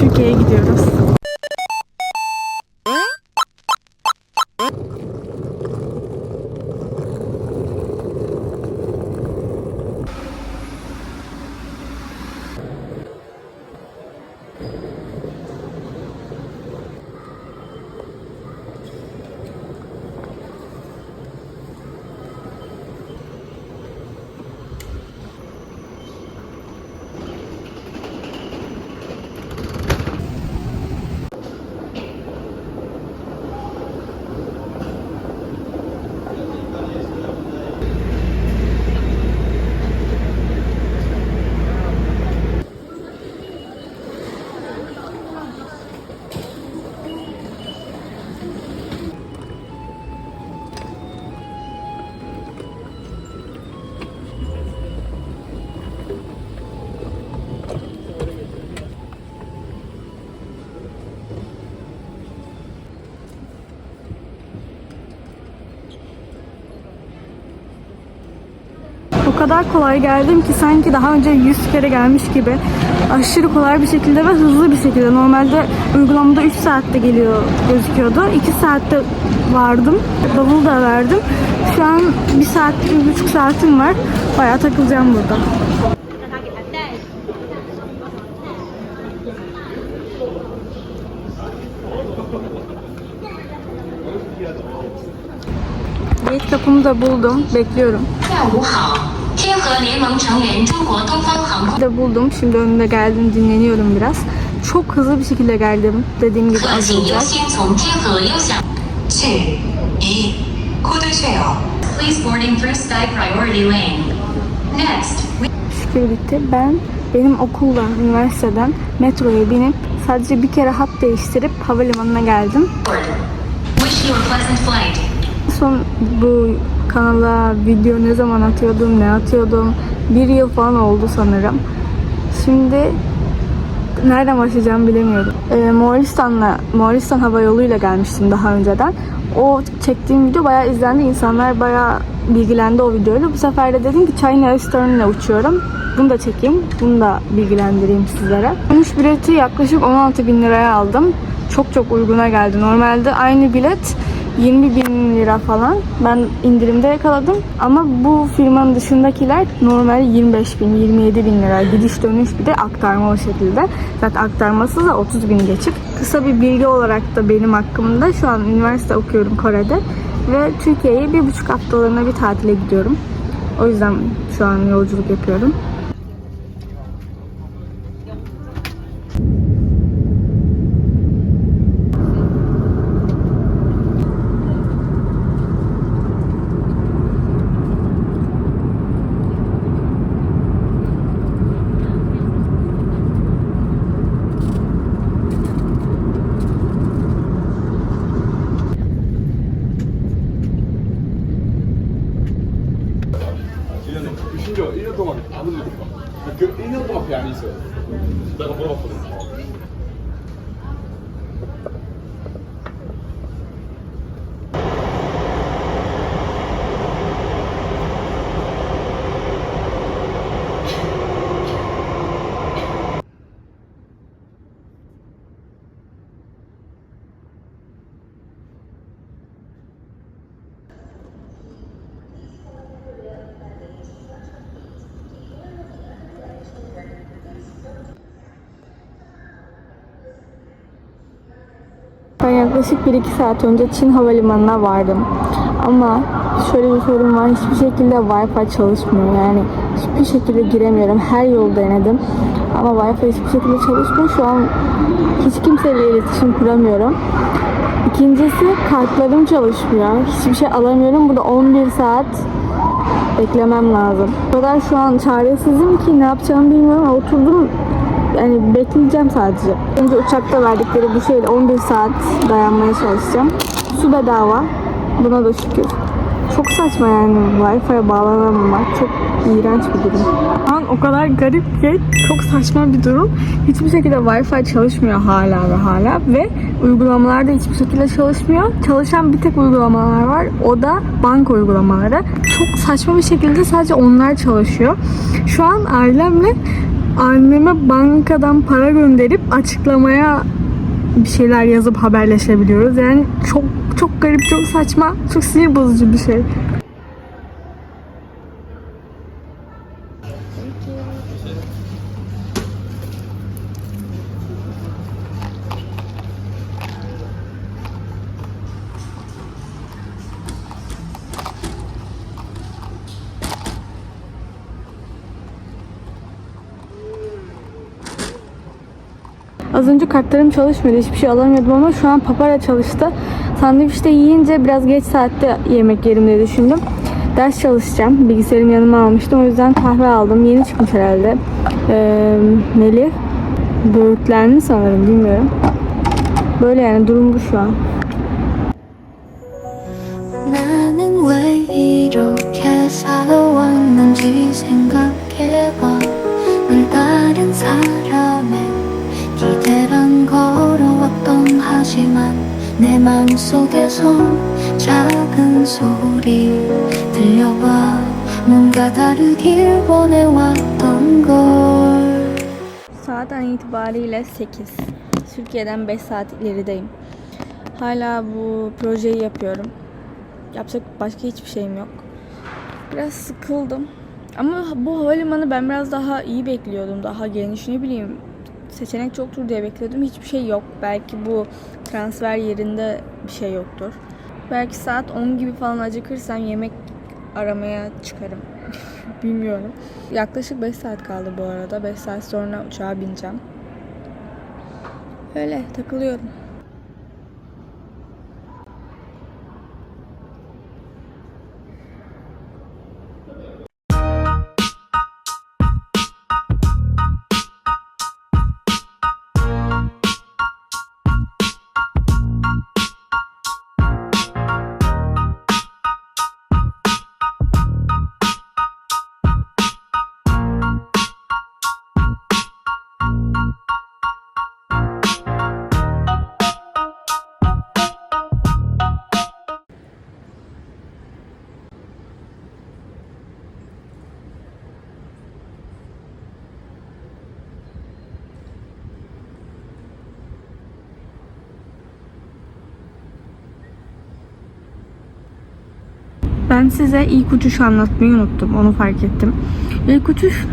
Türkiye'ye gidiyoruz. Kadar kolay geldim ki sanki daha önce 100 kere gelmiş gibi. Aşırı kolay bir şekilde ve hızlı bir şekilde. Normalde uygulamada 3 saatte geliyor gözüküyordu. 2 saatte vardım. Bavul da verdim. Şu an 1 saat, 1,5 saatim var. Bayağı takılacağım burada. Gate kapımı da buldum. Bekliyorum. De buldum. Şimdi önüme geldim. Dinleniyorum biraz. Çok hızlı bir şekilde geldim. Dediğim gibi az olacak. Please boarding through ben benim okulda, üniversiteden metroya binip sadece bir kere hat değiştirip havalimanına geldim. Son bu kanala video ne zaman atıyordum, ne atıyordum. Bir yıl falan oldu sanırım. Şimdi nereden başlayacağımı bilemiyorum. Ee, Moğolistan'la, Moğolistan hava yoluyla gelmiştim daha önceden. O çektiğim video bayağı izlendi. İnsanlar bayağı bilgilendi o videoyla. Bu sefer de dedim ki China Eastern ile uçuyorum. Bunu da çekeyim. Bunu da bilgilendireyim sizlere. Dönüş bileti yaklaşık 16 bin liraya aldım. Çok çok uyguna geldi. Normalde aynı bilet 20 bin lira falan. Ben indirimde yakaladım. Ama bu firmanın dışındakiler normal 25 bin, 27 bin lira. Gidiş dönüş bir de aktarma o şekilde. Zaten aktarması da 30 bin geçik. Kısa bir bilgi olarak da benim hakkımda şu an üniversite okuyorum Kore'de. Ve Türkiye'ye bir buçuk haftalığına bir tatile gidiyorum. O yüzden şu an yolculuk yapıyorum. 내가 물어봤거든. Yaklaşık 1-2 saat önce Çin Havalimanı'na vardım. Ama şöyle bir sorun var. Hiçbir şekilde Wi-Fi çalışmıyor. Yani hiçbir şekilde giremiyorum. Her yolu denedim. Ama Wi-Fi hiçbir şekilde çalışmıyor. Şu an hiç kimseyle iletişim kuramıyorum. İkincisi kartlarım çalışmıyor. Hiçbir şey alamıyorum. Burada 11 saat beklemem lazım. O kadar şu an çaresizim ki ne yapacağımı bilmiyorum. Oturdum yani bekleyeceğim sadece. Önce uçakta verdikleri bu şeyle 11 saat dayanmaya çalışacağım. Su bedava. Buna da şükür. Çok saçma yani Wi-Fi'ye bağlanamamak. Çok iğrenç bir durum. An o kadar garip ki çok saçma bir durum. Hiçbir şekilde Wi-Fi çalışmıyor hala ve hala ve uygulamalar da hiçbir şekilde çalışmıyor. Çalışan bir tek uygulamalar var. O da banka uygulamaları. Çok saçma bir şekilde sadece onlar çalışıyor. Şu an ailemle anneme bankadan para gönderip açıklamaya bir şeyler yazıp haberleşebiliyoruz. Yani çok çok garip, çok saçma, çok sinir bozucu bir şey. Az önce kartlarım çalışmıyordu. Hiçbir şey alamıyordum ama şu an papara çalıştı. Sandviçte yiyince biraz geç saatte yemek yerim diye düşündüm. Ders çalışacağım. Bilgisayarımı yanıma almıştım. O yüzden kahve aldım. Yeni çıkmış herhalde. Ee, Melih. Böğürtlendi sanırım. Bilmiyorum. Böyle yani durum bu şu an. 나는 왜 이렇게 살아왔는지 생각해봐 늘 다른 사람의 하지만 내 맘속에서 작은 소리 들려와 뭔가 다르길 원해왔던 걸 Saat an itibariyle 8. Türkiye'den 5 saat ilerideyim. Hala bu projeyi yapıyorum. Yapacak başka hiçbir şeyim yok. Biraz sıkıldım. Ama bu havalimanı ben biraz daha iyi bekliyordum. Daha geniş ne bileyim seçenek çoktur diye bekliyordum. Hiçbir şey yok. Belki bu transfer yerinde bir şey yoktur. Belki saat 10 gibi falan acıkırsam yemek aramaya çıkarım. Bilmiyorum. Yaklaşık 5 saat kaldı bu arada. 5 saat sonra uçağa bineceğim. Öyle takılıyorum. Ben size ilk uçuşu anlatmayı unuttum. Onu fark ettim. İlk uçuş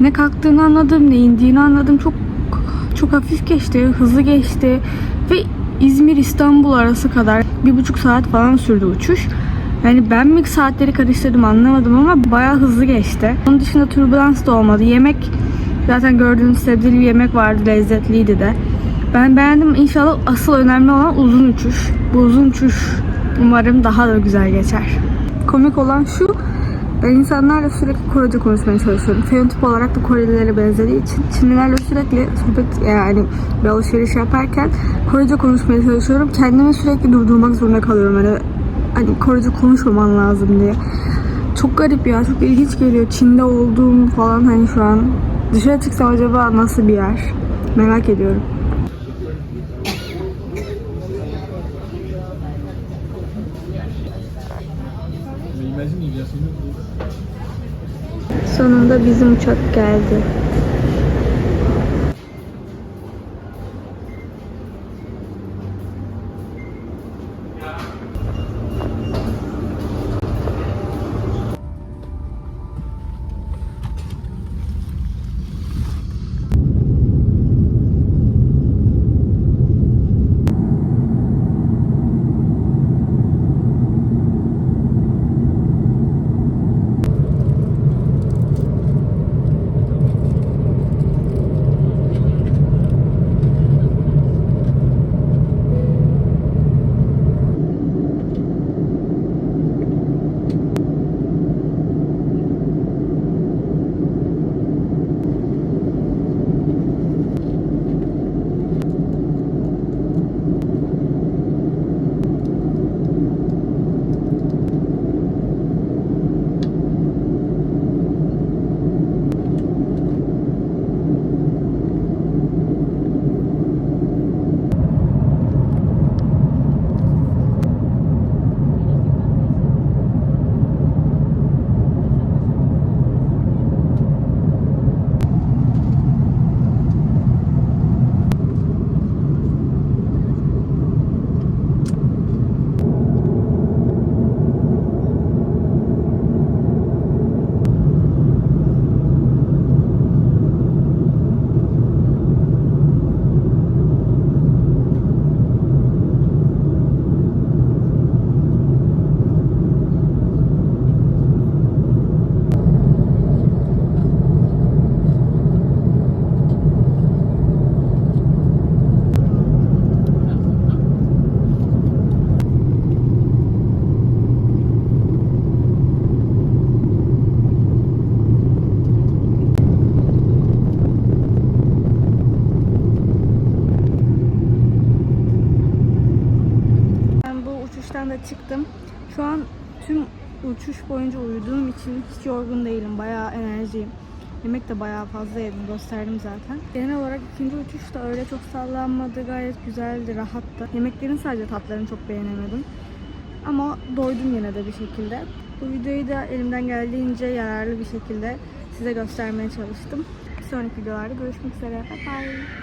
ne kalktığını anladım, ne indiğini anladım. Çok çok hafif geçti, hızlı geçti ve İzmir İstanbul arası kadar bir buçuk saat falan sürdü uçuş. Yani ben mi saatleri karıştırdım anlamadım ama bayağı hızlı geçti. Onun dışında turbulans da olmadı. Yemek zaten gördüğünüz sebzeli bir yemek vardı, lezzetliydi de. Ben beğendim. İnşallah asıl önemli olan uzun uçuş. Bu uzun uçuş umarım daha da güzel geçer. Komik olan şu, ben insanlarla sürekli Korece konuşmaya çalışıyorum. Fenotip olarak da Korelilere benzediği için Çinlilerle sürekli sohbet yani bir alışveriş yaparken Korece konuşmaya çalışıyorum. Kendimi sürekli durdurmak zorunda kalıyorum. Hani, hani Korece konuşmaman lazım diye. Çok garip ya, çok ilginç geliyor. Çin'de olduğum falan hani şu an. Dışarı çıksam acaba nasıl bir yer? Merak ediyorum. Bizim uçak geldi. Uyuduğum için hiç yorgun değilim. Bayağı enerjiyim. Yemek de bayağı fazla yedim. Gösterdim zaten. Genel olarak ikinci uçuş da öyle çok sallanmadı. Gayet güzeldi, rahattı. Yemeklerin sadece tatlarını çok beğenemedim. Ama doydum yine de bir şekilde. Bu videoyu da elimden geldiğince yararlı bir şekilde size göstermeye çalıştım. Bir sonraki videolarda görüşmek üzere. Bye bye.